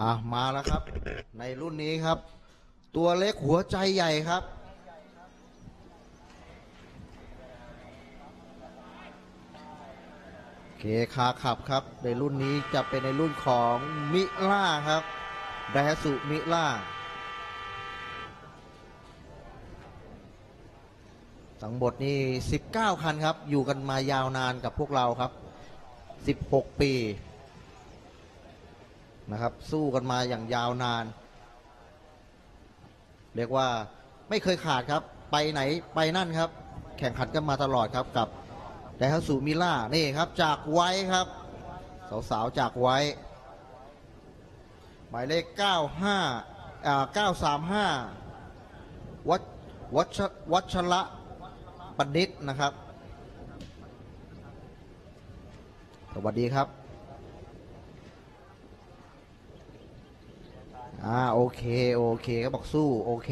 อะมาแล้วครับ ในรุ่นนี้ครับ ตัวเล็กหัวใจใหญ่ครับ เคคาขับครับ ในรุ่นนี้จะเป็นในรุ่นของมิล่าครับไดฮัตสุมิล่าทั้งหมดนี่19 คันครับ อยู่กันมายาวนานกับพวกเราครับ 16 ปี นะครับ สู้กันมาอย่างยาวนาน เรียกว่าไม่เคยขาดครับ ไปไหนไปนั่นครับ แข่งขันกันมาตลอดครับกับไดฮัสุมิล่านี่ครับ จากไว้ครับ สาวๆจากไว้ หมายเลข 95อ่า935 วัชวัชวัชระปนิษฐ์นะครับ สวัสดีครับ อ่าโอเค โอเคก็บอกสู้ โอเค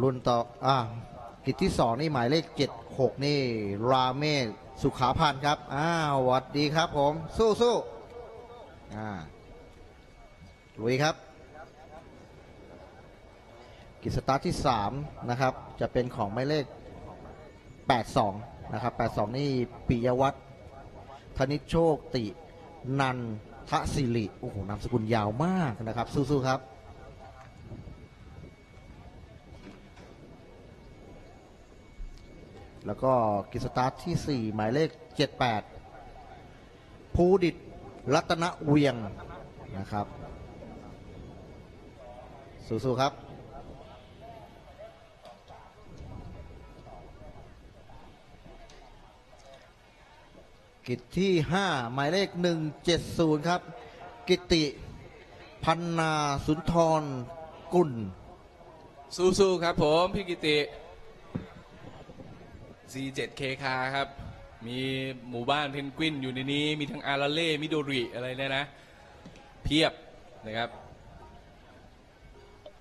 รุ่นต่ออ่ากิจที่สองนี่หมายเลขเจ็ดหกนี่ ราเมศสุขาพันธ์ครับอ้าวสวัสดีครับผม สู้สู้อ่าลุยครับ กิจสตาร์ทที่3นะครับ จะเป็นของหมายเลข82นะครับ82นี่ปิยวัฒน์ธนิชโชคติ นันทศิริโอ้โหนามสกุลยาวมากนะครับ สู้ๆครับ แล้วก็กิจสตาร์ทที่ 4 หมายเลข 78 ภูดิตรัตนเวียงนะครับ สู้ๆครับ กิจที่ 5 หมายเลข 170 ครับ กิติพันนาสุนทรกุลสู้ๆครับผมพี่กิติ C7KK ครับ มีหมู่บ้านเพนกวินอยู่ในนี้ มีทั้งอาราเล่ มิโดริอะไรเนี่ยนะ เพียบนะครับ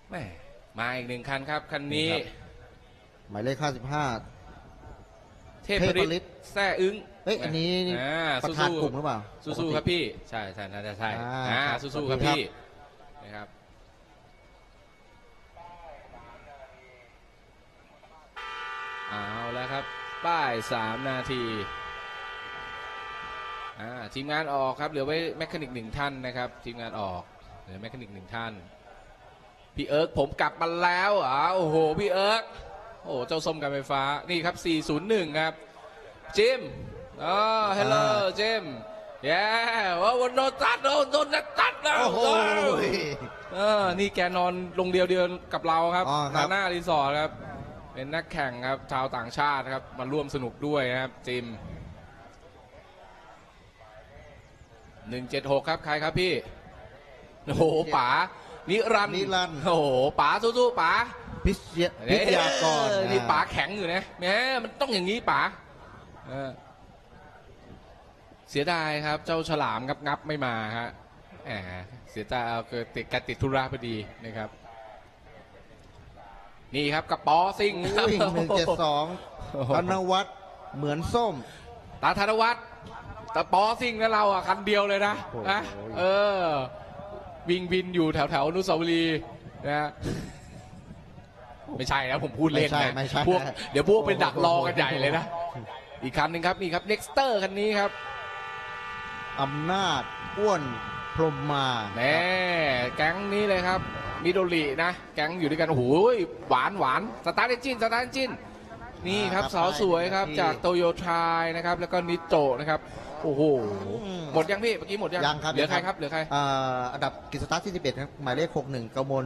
แหม่มาอีกหนึ่งคันครับ คันนี้นี่ครับหมายเลข55เทพฤทเทพฤทธิ์ธิ์แซ่อึ้ง เอ้ยอันนี้อ่าประธานสู้ๆกลุ่มหรือเปล่าสู้ๆครับพี่ ใช่ใช่น่าจะใช่อ่าอ่าครับสู้ๆครับสวัสดีครับพี่นะครับเอาแล้วครับ ป้ายสามนาทีอ่าทีมงานออกครับเหลือไว้แมคานิกหนึ่งท่านนะครับ ทีมงานออกเหลือแมคานิกหนึ่งท่าน พี่เอิร์กผมกลับมาแล้วอะโอ้โหพี่เอิร์กโอ้โหเจ้าส้มการไฟฟ้านี่ครับ 401 ครับจิม อ๋อฮัลโหลอ่าจิมเย้ว่าวันโดนตัดโดนโดนตัดแล้วโอ้โห เออ นี่แกนอนลงเดียวเดียวกับเราครับอ๋อครับนาหน้ารีสอร์ทครับ เป็นนักแข่งครับ ชาวต่างชาติครับ มาร่วมสนุกด้วยนะครับ จิม176ครับ ใครครับพี่ โอ้โหป๋านิรันดร์นิรันดร์ โอ้โหป๋าสู้ๆป๋า พิชยพิทยากรเออนี่อ่ป๋าแข็งอยู่นะแหมมันต้องอย่างนี้ป๋าเออ เสียดายครับ เจ้าฉลามงับงับไม่มาฮะแหมเสียใจเอาเกิดติดการติดธุระพอดีนะครับ นี่ครับกระป๋อซิ่งครับวิ่งหนึ่งเจ็ดสองโอ้โหธนวัฒน์เหมือนส้ม ตาธนวัฒน์ตาปอซิ่งนะเราอะคันเดียวเลยนะโอ้โหนะเออ วิ่งบินอยู่แถวแถวๆอนุสาวรีย์นะฮะไม่ใช่นะผมพูดเล่นไม่ใช่นะไม่ใช่พวกเดี๋ยวพวกเป็นดักรอกันใหญ่เลยนะ อีกคันหนึ่งครับนี่ครับ Nexter คันนี้ครับ อำนาจอ้วนพรหมมาแน่แก๊งนี้เลยครับมิโดรินะ แก๊งอยู่ด้วยกันโอ้โหหวานหวานสตาร์ทเอนจินสตาร์ทเอนจินนี่ครับสาวสวยครับจากโตโยทายนะครับ แล้วก็นิโตะนะครับโอ้โหหมดยังพี่เมื่อกี้หมดยังยังครับเหลือใครยังครับเหลือใครอ่าอันดับกิจสตาร์ทที่11ครับหมายเลข61กมล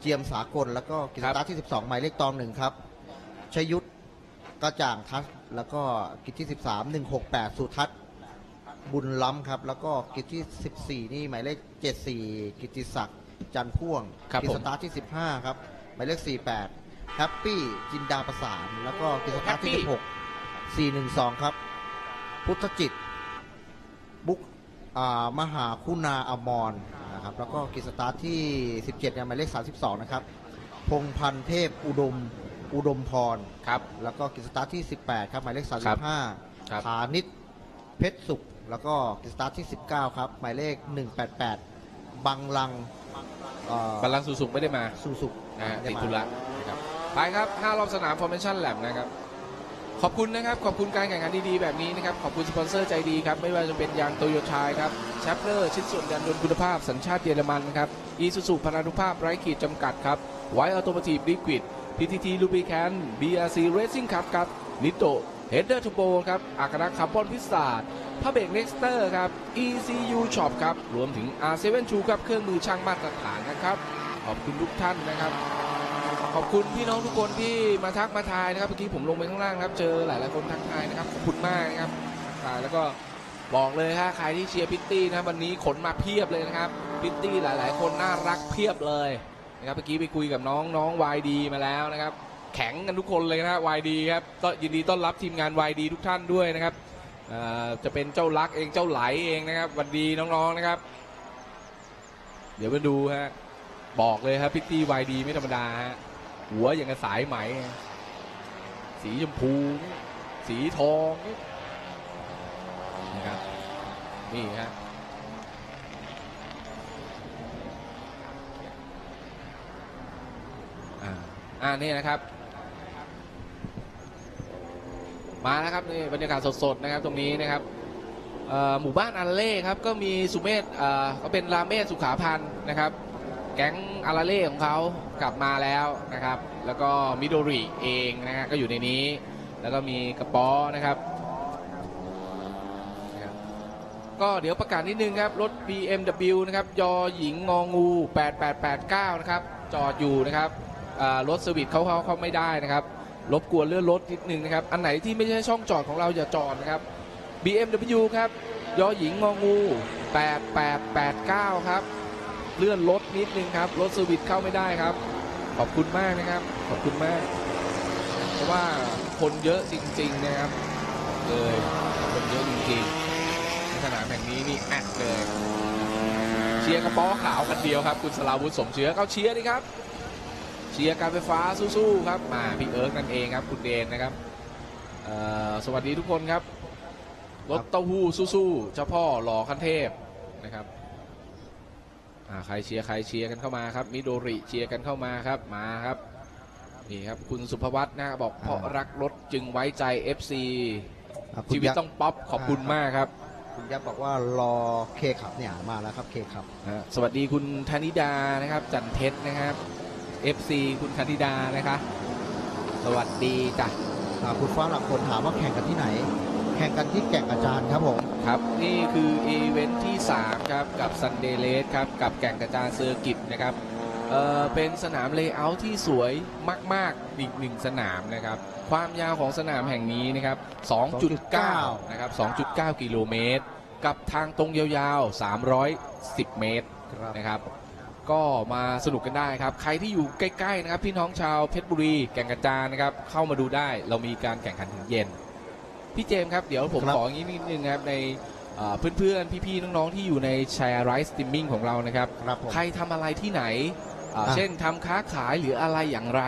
เจียมสากล แล้วก็กิจสตาร์ทที่12หมายเลขตองหนึ่งครับชยุทธกระจ่างทัศน์แล้วก็กิจที่13 168สุทัศน์ บุญล้ำครับ แล้วก็กิจที่ 14 นี่หมายเลข 74 กิตติศักดิ์จันทร์พ่วงครับกิจผม สตาร์ทที่ 15 ครับ หมายเลข 48 แฮปปี้จินดาประสาน แล้วก็กิจสตาร์ทที่16 412 ครับ พุทธจิต บุกอ่ามหาคุณาอมรนะครับ แล้วก็กิจสตาร์ทที่ 17เนี่ยหมายเลข 32 นะครับ พงพันธ์เทพอุดม อุดมพร ครับ แล้วก็กิจสตาร์ทที่ 18 ครับ หมายเลข ครับ35 ครับ ฐานิตเพชรสุข แล้วก็สตาร์ทที่ 19 ครับ หมายเลข 188 บังลังเอ่อบัลลังก์สุสุไม่ได้มาสุสุนะฮะได้ติดมาธุระนะครับไปครับ5รอบสนาม Formation Lab นะครับ ขอบคุณนะครับ ขอบคุณการแข่งขันดีๆ แบบนี้นะครับ ขอบคุณสปอนเซอร์ใจดีครับ ไม่ว่าจะเป็นยางโตโยชายครับแชปเลอร์ชิ้นส่วนยานยนต์คุณภาพสัญชาติเยอรมันครับอีซูซูพนานุภาพไร้ขีดจำกัดครับไวออโตม t ที l ลิควิด PTT Lubricant BRC Racing Cup ครับนิโต เฮดเดอร์ทูโบครับอัคระคาร์บอนพิซซ่าผ้าเบรกเน็กสเตอร์ครับ ECU Shop ครับ รวมถึง R7 True ครับ เครื่องมือช่างมาตรฐานนะครับ ขอบคุณทุกท่านนะครับ ขอบคุณพี่น้องทุกคนที่มาทักมาทายนะครับ เมื่อกี้ผมลงไปข้างล่างครับ เจอหลายหลายคนทักทายนะครับ ขอบคุณมากนะครับทายแล้วก็บอกเลยฮะใครที่เชียร์พิตตี้นะวันนี้ขนมาเพียบเลยนะครับ พิตตี้หลาย ๆ คนน่ารักเพียบเลยนะครับ เมื่อกี้ไปคุยกับน้องน้องวายดีมาแล้วนะครับ แข็งกันทุกคนเลยนะวายดีครับก็ยินดีต้อนรับทีมงานวายดีทุกท่านด้วยนะครับอ่อจะเป็นเจ้ารักเองเจ้าไหลเองนะครับวันดีน้องๆนะครับ เดี๋ยวมาดูฮะบอกเลยครับพิตตี้วายดีไม่ธรรมดาฮะหัวอย่างกับสายไหม สีชมพู สีทองนะครับนี่ฮะอ่าอ่านี่นะครับ มาแล้วครับนี่บรรยากาศสดๆนะครับตรงนี้นะครับหมู่บ้านอันเล่ครับก็มีสุเมธเอ่อก็เป็นราเมศสุขาพันธ์นะครับ แก๊งอาราเล่ของเขากลับมาแล้วนะครับ แล้วก็มิโดริเองนะฮะก็อยู่ในนี้ แล้วก็มีกระป๋อนะครับ ก็เดี๋ยวประกาศนิดนึงครับ รถ BMW นะครับยอหญิงงองู 8889 นะครับ จอดอยู่นะครับรถสวิตเขาเขาเขาไม่ได้นะครับ รบกวนเลื่อนรถนิดนึงนะครับ อันไหนที่ไม่ใช่ช่องจอดของเราอย่าจอดนะครับ BMW ครับยอหญิงงองู 8889 ครับ เลื่อนรถนิดนึงครับ รถสวิตเข้าไม่ได้ครับ ขอบคุณมากนะครับ ขอบคุณมาก เพราะว่าคนเยอะจริง ๆ นะครับ เลยคนเยอะจริงๆในสนามแห่งนี้นี่แอดเลย เชียร์กระป๋อขาวกันเดียวครับ คุณสลาวุฒิสมเชื้อเขาเชียร์ดิครับ เชียร์การไฟฟ้าสู้ๆครับมาพี่เอิร์กนั่นเองครับคุณเดนนะครับเอ่อสวัสดีทุกคนครับรถเต้าหู้สู้ๆเจ้าพ่อหล่อขั้นเทพนะครับอ่าใครเชียร์ใครเชียร์กันเข้ามาครับมิโดริเชียร์กันเข้ามาครับมาครับนี่ครับคุณสุภวัฒน์นะบอกเพราะรักรถจึงไว้ใจ FC อะคุณชีวิตยักษ์ต้องป๊อปขอบคุณมากครับ คุณยักษ์บอกว่ารอเคขับเนี่ยมาแล้วครับเคขับอ่าสวัสดีคุณธนิดานะครับจันเพชรนะครับ FC คุณธนิดานะคะ สวัสดีจ้ะอ่าคุณฟ้าหลักคนถามว่าแข่งกันที่ไหน แข่งกันที่แก่งอาจารย์ครับผม ครับ นี่คืออีเวนท์ที่ 3 ครับ กับ Sunday r a c e ครับ กับแก่งกระจานเซอร์กิตนะครับเอ่อเป็นสนามเลเยอร์ที่สวยมาก ๆ อีกหนึ่งสนามนะครับ ความยาวของสนามแห่งนี้นะครับ 2.9 นะครับ 2.9 กิโลเมตร กับทางตรงยาวๆ 310 เมตรครับ นะครับ ก็มาสนุกกันได้ครับ ใครที่อยู่ใกล้ๆนะครับพี่น้องชาวเพชรบุรีแก่งกระจานนะครับเข้ามาดูได้เรามีการแข่งขันถึงเย็น พี่เจมส์ครับเดี๋ยวผมครับขออย่างนี้นิดนึงนะครับในเอ่อเพื่อนๆ พี่ๆ น้องๆ ที่อยู่ในแชร์ไรส์สตรีมมิ่งของเรานะครับครับผมใครทำอะไรที่ไหนเอ่ออะเช่นทำค้าขายหรืออะไรอย่างไร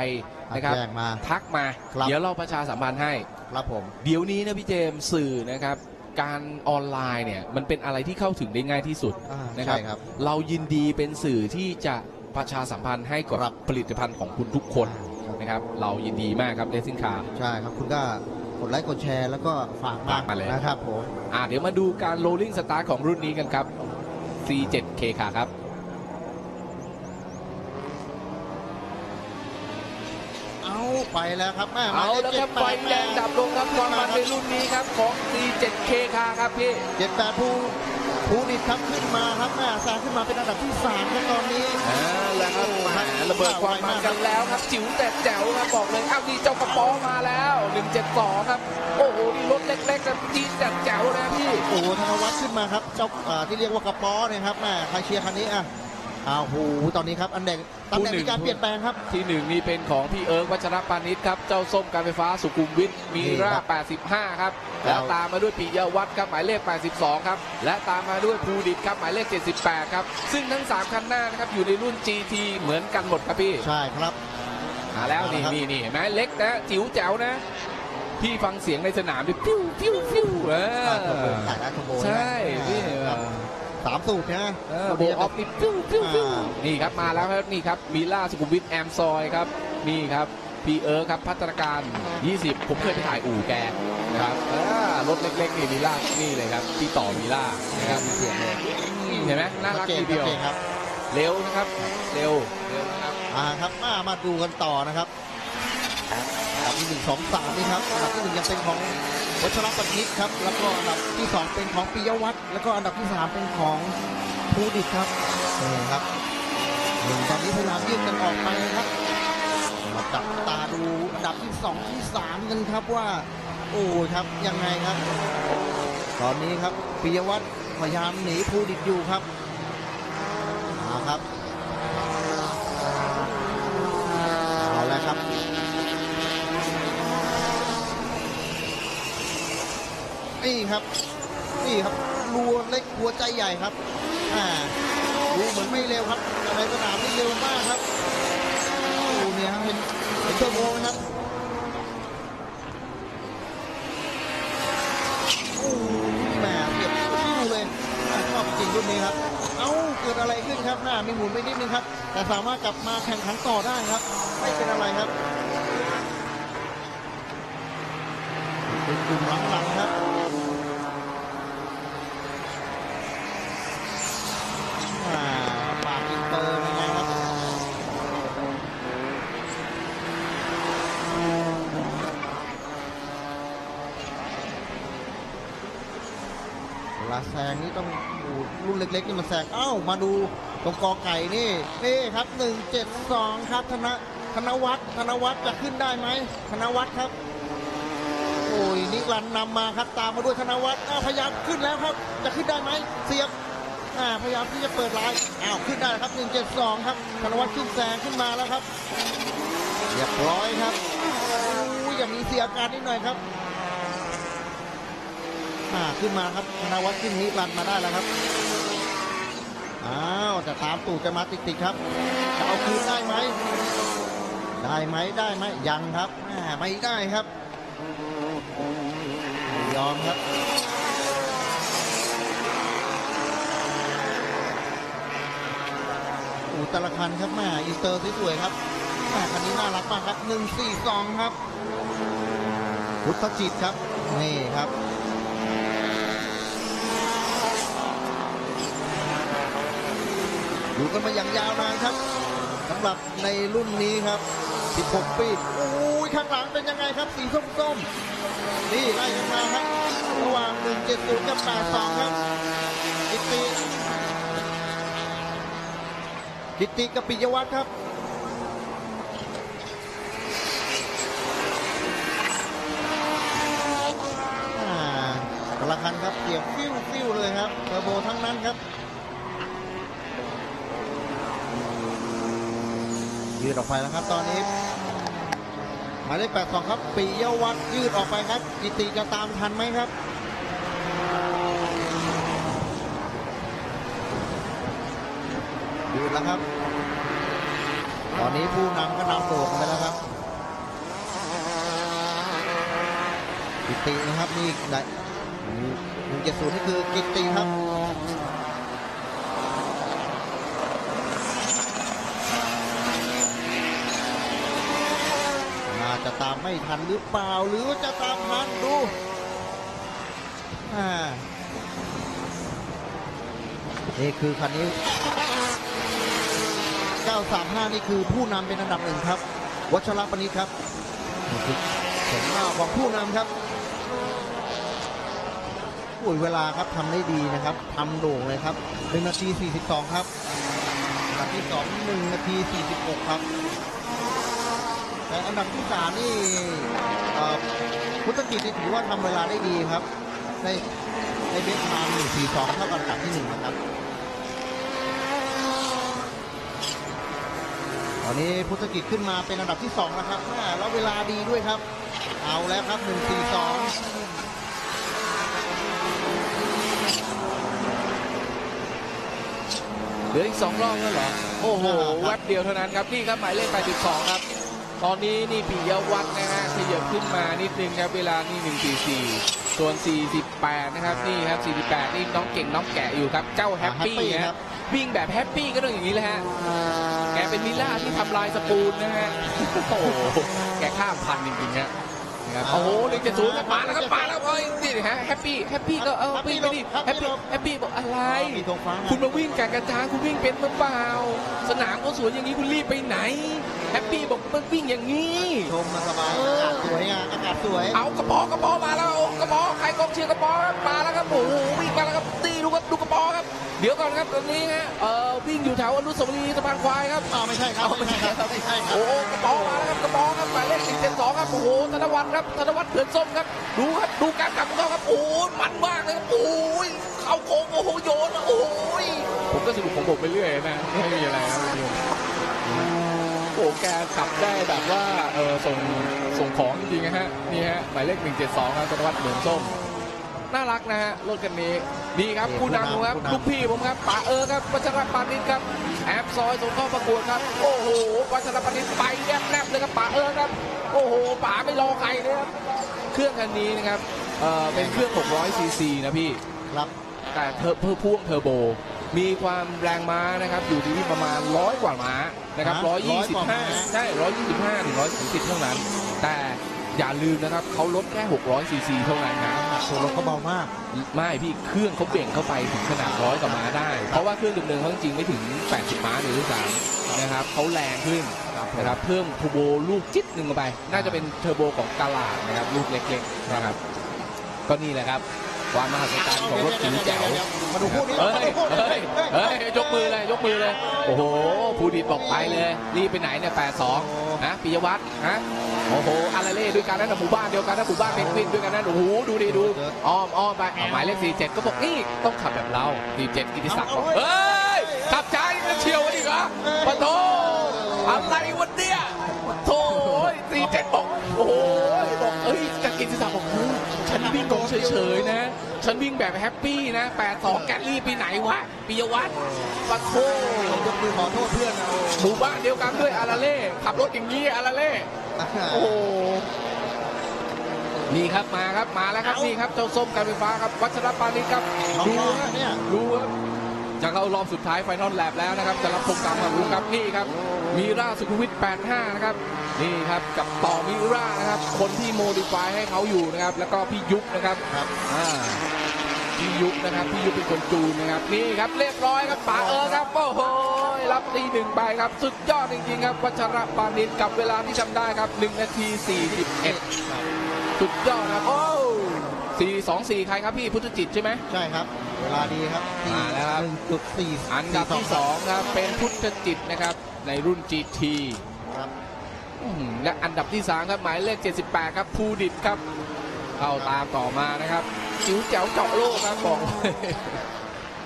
นะครับแจ้งมาทักมาครับเดี๋ยวเราประชาสัมพันธ์ให้ ครับผม เดี๋ยวนี้นะพี่เจมส์สื่อนะครับ การออนไลน์เนี่ยมันเป็นอะไรที่เข้าถึงได้ง่ายที่สุดอ่านะครับ ใช่ครับเรายินดีเป็นสื่อที่จะประชาสัมพันธ์ให้กับครับผลิตภัณฑ์ของคุณทุกคนครับ นะครับ เรายินดีมากครับเลสินคา ใช่ครับคุณก็กดไลค์กดแชร์แล้วก็ฝากมาฝากมาเลย นะครับผม อ่าเดี๋ยวมาดูการ rolling start ของรุ่นนี้กันครับ C7K ค่ะครับ เอาไปแล้วครับแม่เอาแล้วครับไฟแดงดับลงครับความมันในรุ่นนี้ครับของ C7K ค่ะครับพี่เจ็ดแปดภูภูดิตครับขึ้นมาครับแม่แซงขึ้นมาเป็นอันดับที่สามครับตอนนี้อ่าแล้วครับแหมระเบิดความมันกันแล้วครับจิ๋วแต่แจ๋วครับบอกเลยอ้าวนี่เจ้ากระป๋อมาแล้ว 172 ครับ โอ้โหนี่รถเล็กๆครับจี๊ดแต่แจ๋วนะพี่โอ้โหธนวัฒน์ขึ้นมาครับเจ้าอ่าที่เรียกว่ากระป๋อเนี่ยครับแม่ใครเชียร์คันนี้อะ อ้าวโหตอนนี้ครับอันแดงตำแหน่งมีการเปลี่ยนแปลงครับ ที่หนึ่งนี่เป็นของพี่เอิร์กวัชรปานิชครับ เจ้าส้มการไฟฟ้าสุขุมวิทมีนี่ราครับ85 ครับแล้วแล้วตามมาด้วยปิยวัฒน์ครับหมายเลข 82 ครับ และตามมาด้วยภูดิตครับหมายเลข 78 ครับ ซึ่งทั้ง 3 คันหน้านะครับอยู่ในรุ่น GT เหมือนกันหมดครับพี่ ใช่ครับมาแล้วนี่ครับนี่นี่เห็นไหมเล็กนะจิ๋วแจ๋วนะพี่ฟังเสียงในสนามดิฟิวฟิวฟิวเออขาย ได้ขโมยใช่สูตรนะเออโบออฟนี่ฟิวฟิวฟิวอ่านี่ครับมาแล้วครับนี่ครับมิล่าสุขุมวิทแอมซอยครับนี่ครับพีเอิร์ธครับพัฒนาการ 20 ผมเคยไปถ่ายอู่แกนะครับอ่ารถเล็กๆนี่มิล่านี่เลยครับที่ต่อมิล่านะครับเสียงเลยเห็นไหมน่ารักชัดเจทีเดียวชัจนครับเร็วนะครับเร็วเร็วนะครับอ่าครับมามาดูกันต่อนะครับอันดับที่หนึ่งสองสามนี่ครับอันดับที่หนึ่งยังเป็นของ วัชรปณิตครับ แล้วก็อันดับที่สองเป็นของปิยวัฒน์แล้วก็อันดับที่สามเป็นของภูดิตครับนี่ครับหนึ่งตอนนี้พยายามยื่นกันออกไปครับมาจับตาดูอันดับที่สองที่สามกันครับว่า โอ้ครับยังไงครับ ตอนนี้ครับปิยวัฒน์พยายามหนีภูดิตอยู่ครับมาครับ เอาแล้วครับ นี่ครับ นี่ครับรัวเล็กหัวใจใหญ่ครับอ่าดูเหมือนไม่เร็วครับแต่ในสนามนี่เร็วมากครับดูเนี่ยครับเห็นเห็นเทอร์โบไหมครับโอ้แหมเสียบชิ้วเลยชอบจริงรุ่นนี้ครับ เอ้าเกิดอะไรขึ้นครับหน้ามีหมุนไปนิดนึงครับ แต่สามารถกลับมาแข่งขันต่อได้ครับ ไม่เป็นอะไรครับเป็นกลุ่มหลังๆครับ อ่าปากอินเตอร์เป็นไงครับ เวลาแซงนี่ต้องดูรุ่นเล็กๆนี่มันแซงเอ้ามาดูตรงกอไก่นี่นี่ครับ172ครับธนธนวัฒน์ธนวัฒน์จะขึ้นได้ไหมธนวัฒน์ครับโอ้ยนิรันนำมาครับตามมาด้วยธนวัฒน์อ้าวพยายามขึ้นแล้วครับ จะขึ้นได้ไหมเสียบอ่าพยายามที่จะเปิดลายอ้าวขึ้นได้ครับ172ครับธนวัฒน์ขึ้นแซงขึ้นมาแล้วครับเรียบร้อยครับอู้ยอย่างมีเสียอาการนิดหน่อยครับ อ่าขึ้นมาครับธนวัฒน์ขึ้นนิรันดร์มาได้แล้วครับอ้าวแต่ตามตู่จะมาติดๆครับจะเอาคืนได้ไหมได้ไหมได้ไหมยังครับอ่ไม่ได้ครับยอมครับอูต่ละคันครับแม่อินเตอร์สวยๆครับแม่คันนี้น่ารักมากครับ142ครับ พุทธจิตครับ นี่ครับ อยู่กันมาอย่างยาวนานครับสำหรับในรุ่นนี้ครับ 16 ปีโอ้ยข้างหลังเป็นยังไงครับสีส้มๆนี่ไล่กันมาครับระหว่าง 170 กับ 82 ครับกิตติกิตติกับปิยวัฒน์ครับอ่าแต่ละคันครับเสียบฟิวฟิวเลยครับเทอร์โบทั้งนั้นครับ ยืดออกไปแล้วครับ ตอนนี้หมายเลขแปดสองครับปิยวัฒน์ยืดออกไปครับ กิติจะตามทันไหมครับยืดแล้วครับ ตอนนี้ผู้นำก็นำโด่งไปแล้วครับ กิตินะครับนี่ได้หนึ่งเจ็ดศูนย์นี่คือกิติครับ น่าจะ ตามไม่ทันหรือเปล่า หรือจะตามทันดูอ่านี่คือคันนี้ 935 นี่คือผู้นำเป็นอันดับหนึ่งครับ วัชรปณิตครับนี่คือผลงาของผู้นำครับอุ้ยเวลาครับทำได้ดีนะครับทำโด่งเลยครับ1นาที 42 ครับอันดับที่ 2 1นาที 46 ครับ อันดับที่สามนี่เอ่อพุทธกิจนี่ถือว่าทำเวลาได้ดีครับได้ได้เบสมาหนึ่งสี่สองเท่ากับอันดับที่หนึ่งนะครับ ตอนนี้พุทธกิจขึ้นมาเป็นอันดับที่สองแล้วครับแม่แล้วเวลาดีด้วยครับ เอาแล้วครับหนึ่งสี่สองเหลืออีกสองรอบแล้วเหรอ โอ้โห แวบเดียวเท่านั้นครับ นี่ครับ หมายเลข82 ครับ ตอนนี้นี่ปิยวัฒน์นะฮะขยับขึ้นมานิดนึงครับเวลานี่ 144 ส่วน 48 นะครับนี่ครับ 48 นี่น้องเก่งน้องแกะอยู่ครับ เจ้าแฮปปี้แฮปปี้ครัฮะบ วิ่งแบบแฮปปี้ก็ต้องอย่างนี้แหละฮะ แกเป็นมิล่าที่ทำลายสปูนนะฮะ โอ้โห แกข้ามพันจริงๆฮะนะครับโอ้โหหนึ่งเจ็ดศูนย์มาแล้วครับมาแล้วเอ้ยนี่ฮะแฮปปี้แฮปปี้ก็เออวิ่งไปดิแฮปปี้แฮปปี้บอกอะไร มีธงฟ้าคุณมาวิ่งแก่กระจางคุณวิ่งเป็นหรือเปล่า สนามก็สวยอย่างนี้คุณรีบไปไหนแฮปปี้บอกมันวิ่งอย่างนี้ ชมมาสบายอากาศสวยงามอากาศสวย เอากระป๋อกระป๋อมาแล้วโอ้กระป๋อใครกองเชียร์กระป๋อครับมาแล้วครับโอ้โหวิ่งมาแล้วครับตีดูครับดูกระป๋อครับ เดี๋ยวก่อนครับตอนนี้ฮะเอ่อวิ่งอยู่แถวอนุสาวรีย์สะพานควายครับอ้าวไม่ใช่ครับไม่ใช่ครับไม่ใช่ครัโอ้บกระป๋อมาแล้วครับกระป๋อครับหมายเลขสี่เจ็ดสองครับโอ้โหธนวัฒน์ครับธนวัฒน์เถื่อนส้มครับดูครับดูการกลับของเขาครับโอ้ยมันมากเลยครับโอ้ยเข้าโค้งโอ้โหโยนโอ้ยผมก็สนุกของผมไปเรื่อยนะไม่มีอะไรครับคุณผู้ชม โอ้แกขับได้แบบว่าเออส่งส่งของจริงๆนะฮะนี่ฮะหมายเลข172ครับธนวัฒน์เหมือนส้มน่ารักนะฮะรถคันนี้ดีครับผู้นำครับลูกพี่ผมครับป๋าเออครับวัชรปานิชครับแอบซอยส่งเข้าประกวดครับ โอ้โหวัชรปานิชไปแนบแนบเลยครับป๋าเออครับ โอ้โหป๋าไม่รอใครเลยครับเครื่องคันนี้นะครับเอ่อเป็นเครื่อง600ซีซีนะพี่ครับแต่เทอร์เพิ่มพ่วงเทอร์โบ มีความแรงม้านะครับอยู่ที่ประมาณร้อยกว่าม้านะครับฮะ100กว่าม้า125ใช่125ถึง130เท่านั้น แต่อย่าลืมนะครับเขาลดแค่600ซีซีเท่านั้นนะน้ำหนักตัวรถเขาเบามาก ไม่พี่เครื่องเขาเบ่งเข้าไปถึงขนาดร้อยกว่าม้าได้ เพราะว่าเครื่องเดิมๆเขาจริงๆไม่ถึง 80 ม้าเลยด้วยซ้ำนะครับเขาแรงขึ้นนะครับเพิ่มเทอร์โบลูกจิ๊ดหนึ่งเข้าไป น่าจะเป็นเทอร์โบของกาลาดนะครับลูกเล็กๆนะครับก็นี่แหละครับ ความมหัศจรรย์ของรถจิ๋วแจ๋วมาดูคู่นี้เฮ้ยมาดูคู่นี้เฮ้ยเฮ้ยยกมือเลยยกมือเลย โอ้โหภูดิตบอกไปเลยรีบไปไหนเนี่ย82นะปิยวัฒน์ฮะโอ้โหอาราเล่ด้วยกันนั่นนะหมู่บ้านเดียวกันนะหมู่บ้านเพนกวินด้วยกันนั่นโอ้โหดูดิดูอ้อมอ้อมไปเอาหมายเลข47ก็บอกนี่ต้องขับแบบเรา47กิติศักดิ์บอกเฮ้ยขับช้าอีกแล้วเชียวอีกเหรอปะโถอะไรวันเนี้ยโถ่47บอกโอ้โหบอกเอ้ยกับกิติศักดิ์บอกเฮ้ยฉันวิ่งกองเฉยๆนะ ฉันวิ่งแบบแฮปปี้นะ 82 แกลลี่ไปไหนวะปิยวัฒน์ปะโถยกมือขอโทษเพื่อนนะหมู่บ้านเดียวกันด้วยอาราเล่ ขับรถอย่างนี้อาราเล่ โอ้โหนี่ครับมาครับมาแล้วครับนี่ครับเจ้าส้มการไฟฟ้าครับ วัชรปานิชครับน้ดูองฮะๆเนี่ยดูครับจะเข้ารอบสุดท้ายไฟนอลแลบแล้วนะครับจะรับชมตามมาดูครับนี่ครับมีราสุขุมวิท85 นะครับ นี่ครับกับต่อมิรานะครับ คนที่โมดิฟายให้เขาอยู่นะครับ แล้วก็พี่ยุบนะครับครับอ่า พี่ยุบนะครับพี่ยุบเป็นคนจูนนะครับนี่ครับเรียบร้อยครับป๋าเออครับโอ้โหรับตีหนึ่งไปครับ สุดยอดจริงๆครับวัชรปานิชกับเวลาที่ทำได้ครับ1นาที41สุดยอดครับโอ้สี่สองสี่ใครครับพี่พุทธจิตใช่ไหมใช่ครับ เวลาดีครับมาแล้วครับหนึ่งจุดสี่อันดับที่สองครับเป็นพุทธจิตนะครับในรุ่น GT ครับอื้อหือและอันดับที่3ครับหมายเลข 78 ครับภูดิตครับ เข้าตามต่อมานะครับจิ๋วแจ๋วเจาะโลกครับบอกเลย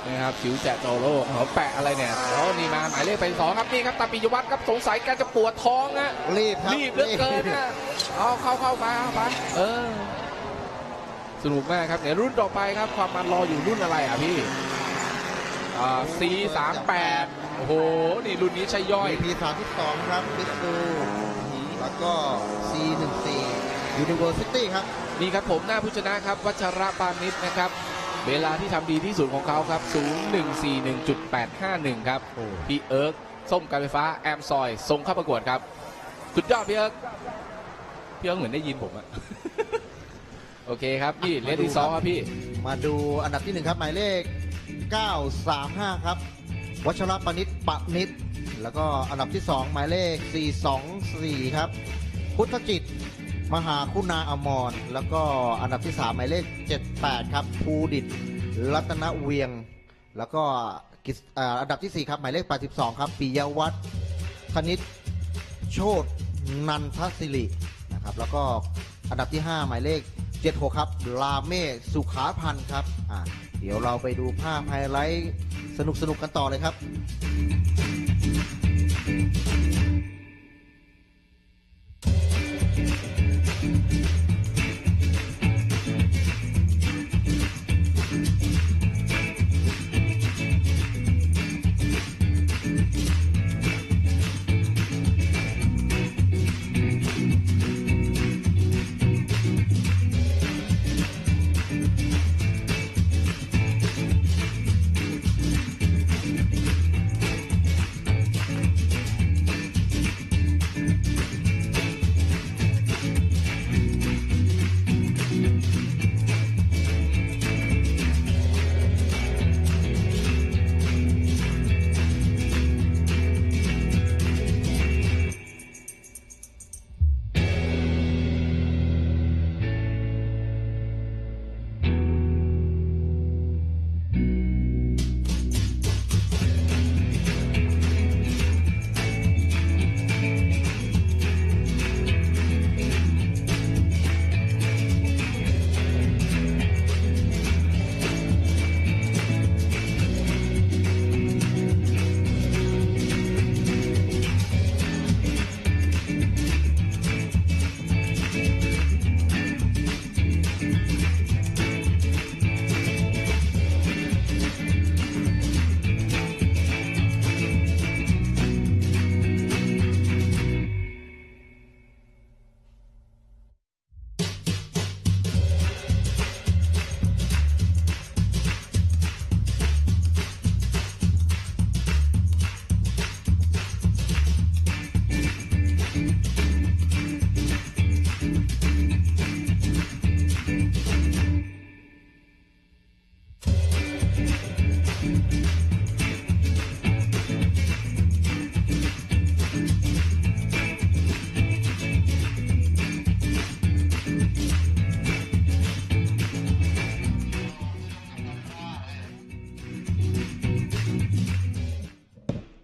นะครับจิ๋วแจ๋วเจาะโลกเขาแปะอะไรเนี่ยอ๋อนี่มาหมายเลขไปสองครับนี่ครับตาปิยวัฒน์ครับสงสัยแกจะปวดท้องนะรีบครับรีบเหลือเกินนะเอาเข้าเข้าไปเอาไปเออสนุกมากครับเดี๋ยวรุ่นต่อไปครับ ความมันรออยู่รุ่นอะไรอะพี่อ่า C38 โอ้โห นี่รุ่นนี้ใช่ย่อยพีสามที่สองครับบิสตูแล้วก็ C หนึ่งสี่ University ครับ นี่ครับผมหน้าผู้ชนะครับ วัชระปานิชนะครับ เวลาที่ทำดีที่สุดของเขาครับ 0141.851 ครับโอ้พี่เอิร์กส้มการไฟฟ้าแอมซอยส่งเข้าประกวดครับสุดยอดพี่เอิร์กพี่เอิร์กเหมือนได้ยินผมอะโอเคครับนี่เลขที่สองครับพี่ มาดูอันดับที่หนึ่งครับ หมายเลข 935 ครับ วัชรปนิชปนิชแล้วก็อันดับที่สองหมายเลข 424 ครับ พุทธจิต มหาคุณาอมร แล้วก็อันดับที่สามหมายเลข 78 ครับภูดิตรัตนเวียง แล้วก็อันดับที่สี่ครับ หมายเลข 82 ครับปิยวัฒน์คณิตโชตนันทศิรินะครับ แล้วก็อันดับที่ 5 หมายเลข 76 ครับ ลาเมสุขาพันธ์ครับ เดี๋ยวเราไปดูภาพไฮไลท์สนุกสนุกกันต่อเลยครับ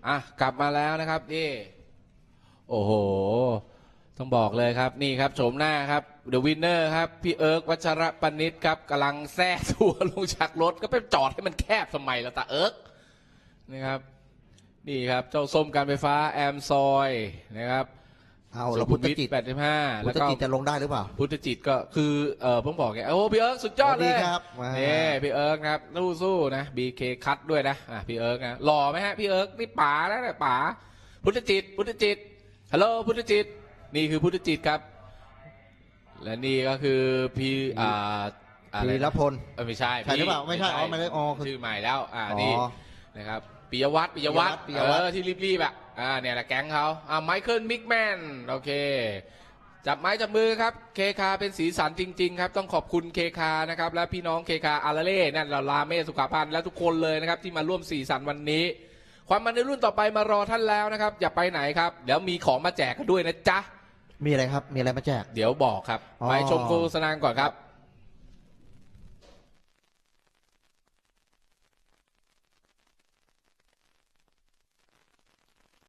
อะกลับมาแล้วนะครับนี่โอ้โห ต้องบอกเลยครับนี่ครับโฉมหน้าครับเดอะวินเนอร์ครับ พี่เอิร์กวัชระปนิชครับกำลังแซ่ตัวลงจากรถก็ไปจอดให้มันแคบสมัยละตาเอิร์กนี่ครับ นี่ครับ เจ้าส้มการไฟฟ้าแอมซอยนะครับ เอาสุเราขุพุมทธวิทจิตแปดสิบห้าพุแล้ทวธก็จิตจะลงได้หรือเปล่า พุทธจิตก็คือเออผมบอกไงโอ้พี่เอิร์กสุดยอดเลยสวัสดีครับมานี่พี่เอิร์กนะครับสู้สู้ๆนะบีเคคัดด้วยนะอะพี่เอิร์กนะหล่อไหมฮะพี่เอิร์กนี่ป๋าแล้วนะป๋าพุทธจิต พุทธจิตฮัลโหลพุทธจิต นี่คือพุทธจิตครับ และนี่ก็คือพี่อ่าอะไรพีนะรพลเออไม่ใช่ใช่หรือเปล่าไม่ใช่อ๋อไม่ได้อ๋อคือชื่อใหม่แล้ว อ่าอ๋อนี่นะครับปิยวัฒน์ปิยวัฒน์ปิยวัฒน์เออที่รีบๆอะ อ่าเนี่ยแหละแก๊งเขาอ่าไมเคิลมิกแมนโอเค จับไม้จับมือครับเคคาเป็นสีสันจริง ๆ ครับ ต้องขอบคุณเคคานะครับ และพี่น้องเคคาอาราเล่นั่นเราลาเมสุขภัณฑ์และทุกคนเลยนะครับ ที่มาร่วมสีสันวันนี้ ความมันในรุ่นต่อไปมารอท่านแล้วนะครับ อย่าไปไหนครับ เดี๋ยวมีของมาแจกกันด้วยนะจ๊ะ มีอะไรครับ มีอะไรมาแจก เดี๋ยวบอกครับ อ๋อ ไปชมโฆษณาก่อนครับ